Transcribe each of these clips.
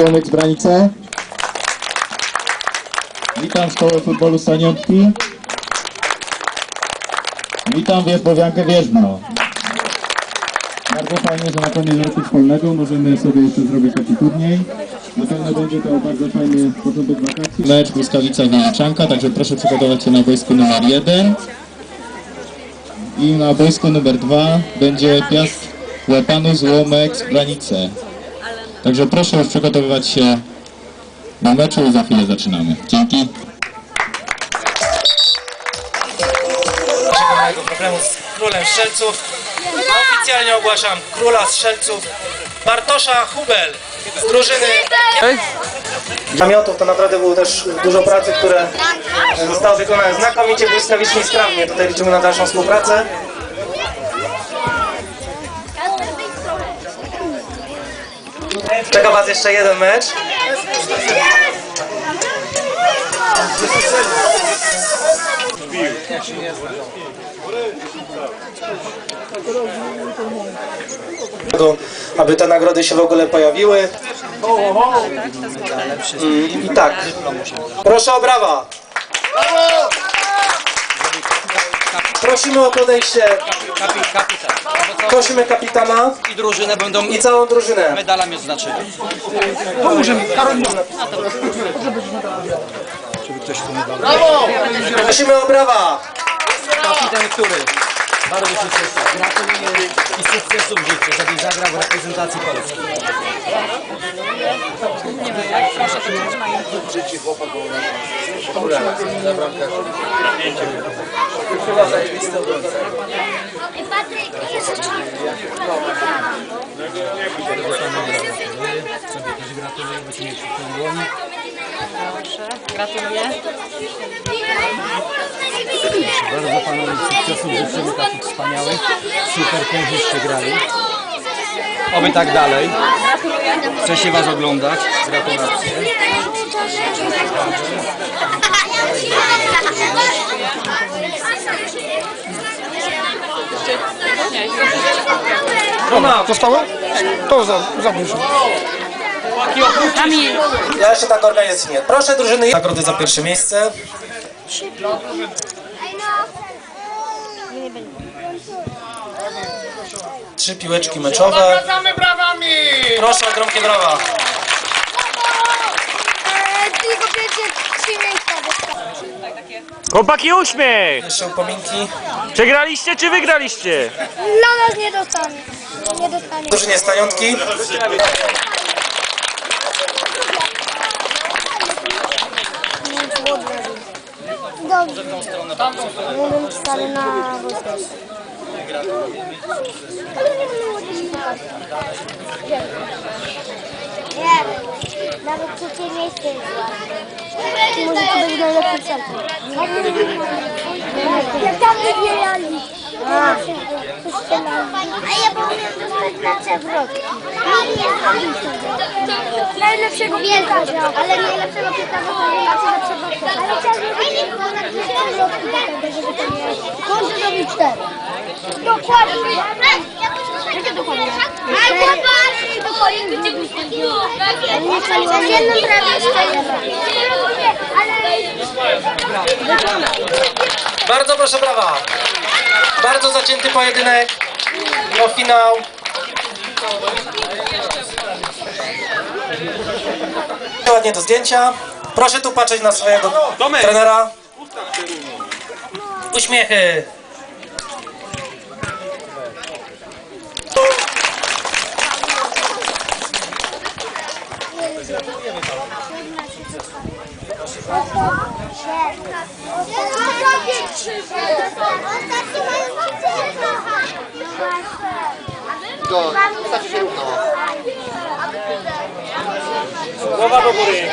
Złomek z Branice. Witam Szkołę Futbolu Staniotki. Witam Wierzbowiankę Wierzbno. Bardzo fajnie, że na koniec roku szkolnego możemy sobie jeszcze zrobić taki turniej. Na pewno będzie to bardzo fajny początek wakacji. Mecz Błyskawica Wiewiczanka, także proszę przygotować się na boisku numer 1. I na boisku numer 2 będzie Piast Łapanu Złomek z Branice. Także proszę już przygotowywać się na meczu i za chwilę zaczynamy. Dzięki. mojego problemu z królem strzelców. Oficjalnie ogłaszam króla strzelców Bartosza Hubel z drużyny namiotów. To naprawdę było też dużo pracy, które zostało wykonane znakomicie, błyskawicznie, sprawnie. Tutaj liczymy na dalszą współpracę. Czeka Was jeszcze jeden mecz. aby te nagrody się w ogóle pojawiły. Mm, I tak, proszę o brawa. Prosimy o podejście, Kapi, kapitan. prosimy kapitana I drużynę będą i całą drużynę. medalami oznaczyli. Prosimy o brawa. Kapitan, który bardzo się cieszy. Gratuluję i sukcesów życzę, żebyś zagrał w reprezentacji Polski. Patryk, jest Gratuluję. Bardzo panowie sukcesów życzymy takich wspaniałych. Super pięknie grali. Oby tak dalej. Chcę się was oglądać. Gratulacje. Zostało? To za, zabierz. Ja jeszcze tak organizacyjnie. Proszę drużyny nagrody za pierwsze miejsce. Trzy piłeczki meczowe. Proszę o gromkie brawa. Tylko pierwsze trzy miejsca dostałem. Chłopaki uśmiech! Jeszcze upominki. Przegraliście czy wygraliście? Dla nas nie dostanie. Nie dostanie. Drużynie staniątki. Dobrze. Mówię stary na wojsko. Nie, nawet trzecie miejsce jest ładne. Może to być najlepszy centrum. Jak tam wybierali. A, ja powinien dostać na przewrotki. Najlepszego piłkarza. Ale najlepszego piłkarza to nie macie na przewrotki. Ale chciałbym nie było na przewrotki do tego, żeby to nie... Może zrobić cztery. Dokładnie. Jakie dokładnie? Albo bardziej dokładnie. Z jedną trawią Bardzo proszę brawa. Bardzo zacięty pojedynek. No finał. Ładnie do zdjęcia. Proszę tu patrzeć na swojego trenera. Uśmiechy. Głowa do góry.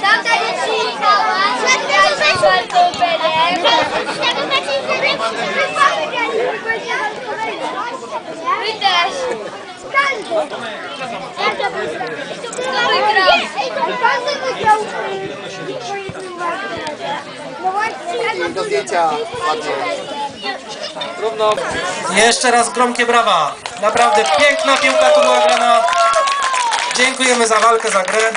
Tata nie wygrał? Każdy wygrał. Jeszcze raz gromkie brawa. Naprawdę piękna piłka tu była grana. Dziękujemy za walkę, za grę.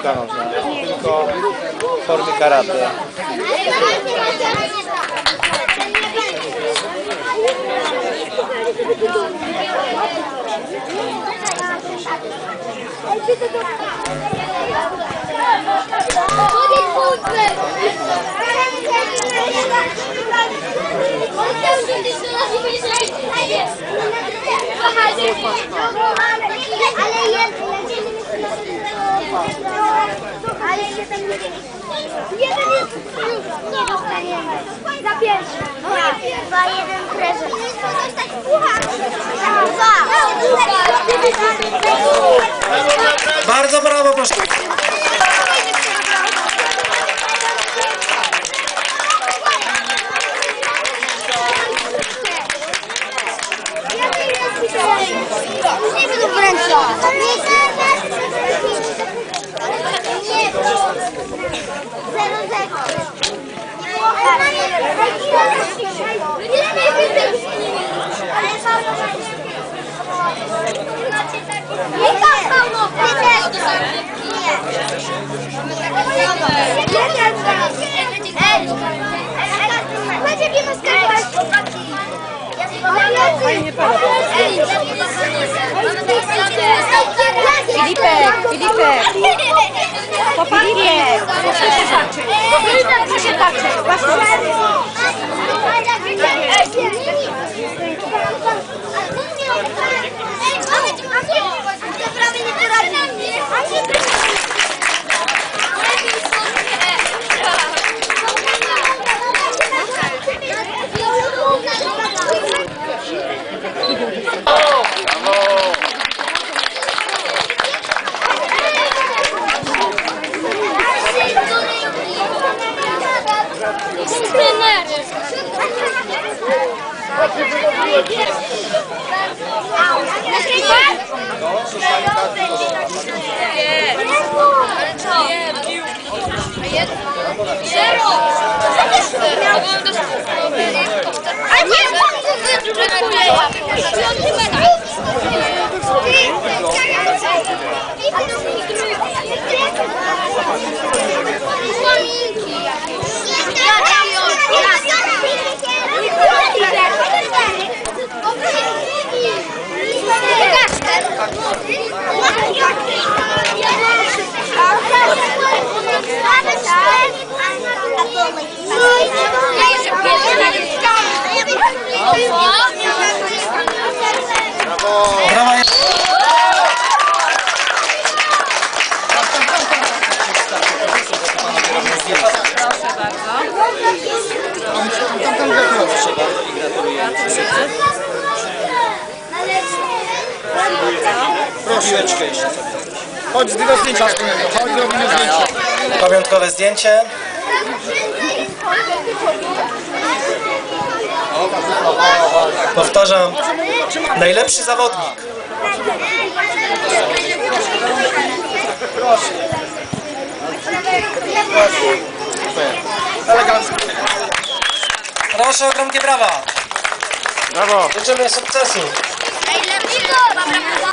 Piłka nożna, tylko w formie karate. Ale jest, ale jeden jeden jest już nie dostaniemy. Za pierwszy. Za jeden prezent. Dwa. Bardzo brawo, proszę. Nie będę wręczał. Nie, zero zero. Filipek, Filipek. Filipek, proszę się patrzeć. Proszę się patrzeć. Piłeczkę jeszcze. Chodź, zrobimy zdjęcie. Chodź, zrobimy zdjęcie. Pamiątkowe zdjęcie. Powtarzam, najlepszy zawodnik. Elegancko. Proszę o gromkie brawa. Brawo. Życzymy sukcesu. Pamiątkowe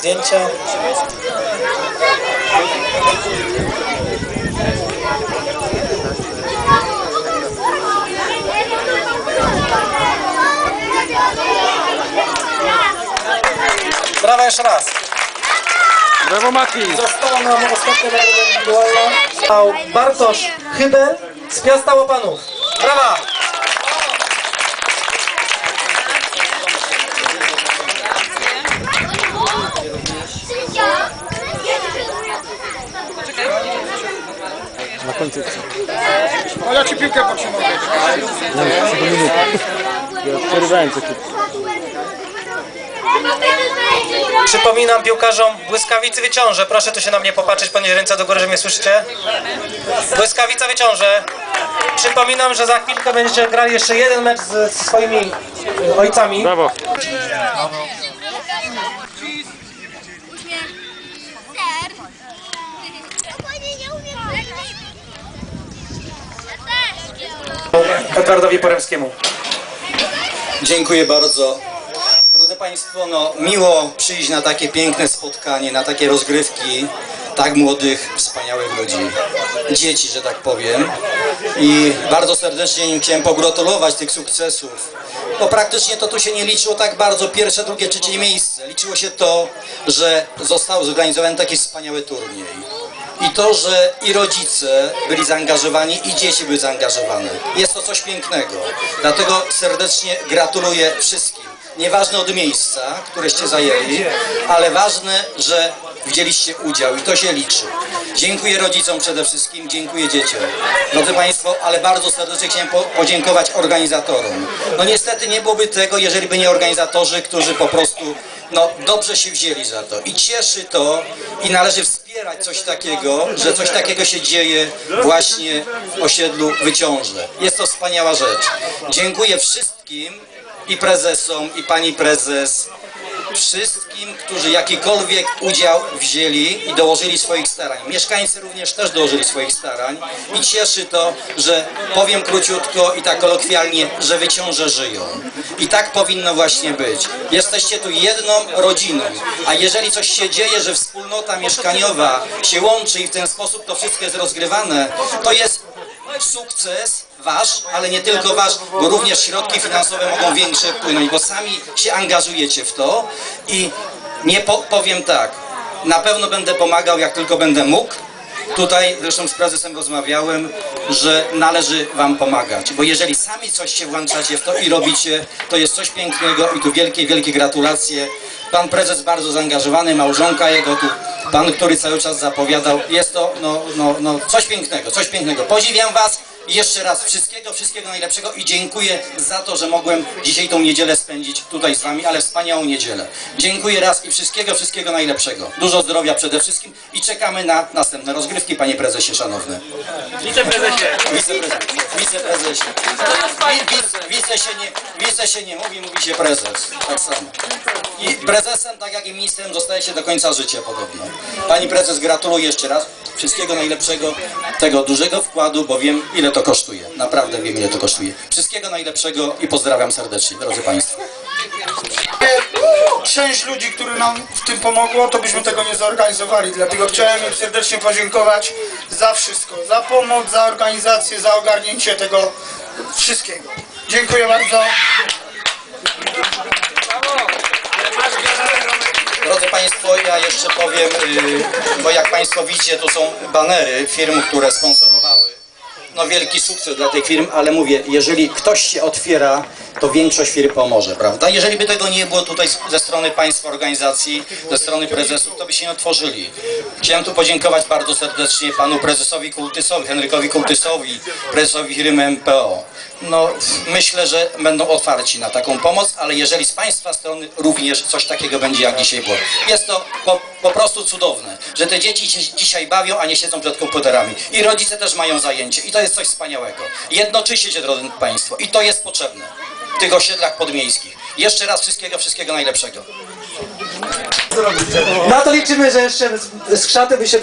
zdjęcia. Brawa jeszcze raz. Brawo Mati. Została nam ostatnia nagroda indywidualna. Bartosz Chybel z Piasta Łopanów. Brawa. O, ja ci piłkę potrzymuję. Przerwałem co Przypominam piłkarzom błyskawicy wyciąże. Proszę tu się na mnie popatrzeć, podnieść ręce do góry, że mnie słyszycie. Błyskawica wyciąże. Przypominam, że za chwilkę będziecie grali jeszcze jeden mecz z, z swoimi ojcami. Brawo! Edwardowi Poremskiemu. Dziękuję bardzo. Drodzy Państwo, no miło przyjść na takie piękne spotkanie, na takie rozgrywki tak młodych, wspaniałych ludzi. Dzieci, że tak powiem. I bardzo serdecznie im chciałem pogratulować tych sukcesów. Bo praktycznie to tu się nie liczyło tak bardzo pierwsze, drugie, trzecie miejsce. Liczyło się to, że został zorganizowany taki wspaniały turniej. I to, że i rodzice byli zaangażowani, i dzieci były zaangażowane. Jest to coś pięknego. Dlatego serdecznie gratuluję wszystkim. Nieważne od miejsca, któreście zajęli, ale ważne, że wzięliście udział i to się liczy. Dziękuję rodzicom przede wszystkim, dziękuję dzieciom. Drodzy Państwo, ale bardzo serdecznie chciałem po podziękować organizatorom. No niestety nie byłoby tego, jeżeli by nie organizatorzy, którzy po prostu no, dobrze się wzięli za to. I cieszy to i należy wspierać coś takiego, że coś takiego się dzieje właśnie w osiedlu Wyciąże. Jest to wspaniała rzecz. Dziękuję wszystkim i prezesom, i pani prezes, wszystkim, którzy jakikolwiek udział wzięli i dołożyli swoich starań. Mieszkańcy również też dołożyli swoich starań i cieszy to, że powiem króciutko i tak kolokwialnie, że wyciąże żyją. I tak powinno właśnie być. Jesteście tu jedną rodziną, a jeżeli coś się dzieje, że wspólnota mieszkaniowa się łączy i w ten sposób to wszystko jest rozgrywane, to jest sukces wasz, ale nie tylko wasz, bo również środki finansowe mogą większe wpłynąć, bo sami się angażujecie w to i nie po, powiem tak, na pewno będę pomagał, jak tylko będę mógł. Tutaj zresztą z prezesem rozmawiałem, że należy wam pomagać, bo jeżeli sami coś się włączacie w to i robicie, to jest coś pięknego i tu wielkie, wielkie gratulacje. Pan prezes bardzo zaangażowany, małżonka jego tu, pan, który cały czas zapowiadał. Jest to no, no, no, coś pięknego, coś pięknego. Podziwiam was i jeszcze raz wszystkiego, wszystkiego najlepszego i dziękuję za to, że mogłem dzisiaj tą niedzielę spędzić tutaj z wami, ale wspaniałą niedzielę. Dziękuję raz i wszystkiego, wszystkiego najlepszego. Dużo zdrowia przede wszystkim i czekamy na następne rozgrywki, panie prezesie szanowny. Wiceprezesie! Wiceprezesie. Wiceprezesie. Wi- wice- Wice się nie, wice się nie mówi, mówi się prezes. Tak samo. I prezesem, tak jak i ministrem, zostaje się do końca życia podobno. Pani prezes, gratuluję jeszcze raz. Wszystkiego najlepszego, tego dużego wkładu, bo wiem, ile to kosztuje. Naprawdę wiem, ile to kosztuje. Wszystkiego najlepszego i pozdrawiam serdecznie, drodzy Państwo. Część ludzi, które nam w tym pomogło, to byśmy tego nie zorganizowali. Dlatego chciałem im serdecznie podziękować za wszystko. Za pomoc, za organizację, za ogarnięcie tego wszystkiego. Dziękuję bardzo. Drodzy Państwo, ja jeszcze powiem, yy, bo jak Państwo widzicie, tu są banery firm, które sponsorowały. No wielki sukces dla tych firm, ale mówię, jeżeli ktoś się otwiera, to większość firm pomoże, prawda? Jeżeli by tego nie było tutaj ze strony Państwa organizacji, ze strony prezesów, to by się nie otworzyli. Chciałem tu podziękować bardzo serdecznie panu prezesowi Kultysowi, Henrykowi Kultysowi, prezesowi firmy MPO. No, myślę, że będą otwarci na taką pomoc, ale jeżeli z Państwa strony również coś takiego będzie jak dzisiaj było. Jest to po, po prostu cudowne, że te dzieci się dzisiaj bawią, a nie siedzą przed komputerami. I rodzice też mają zajęcie i to jest coś wspaniałego. Jednoczycie, drodzy Państwo, i to jest potrzebne w tych osiedlach podmiejskich. Jeszcze raz wszystkiego, wszystkiego najlepszego. Na to liczymy, że jeszcze z, krzaty by się...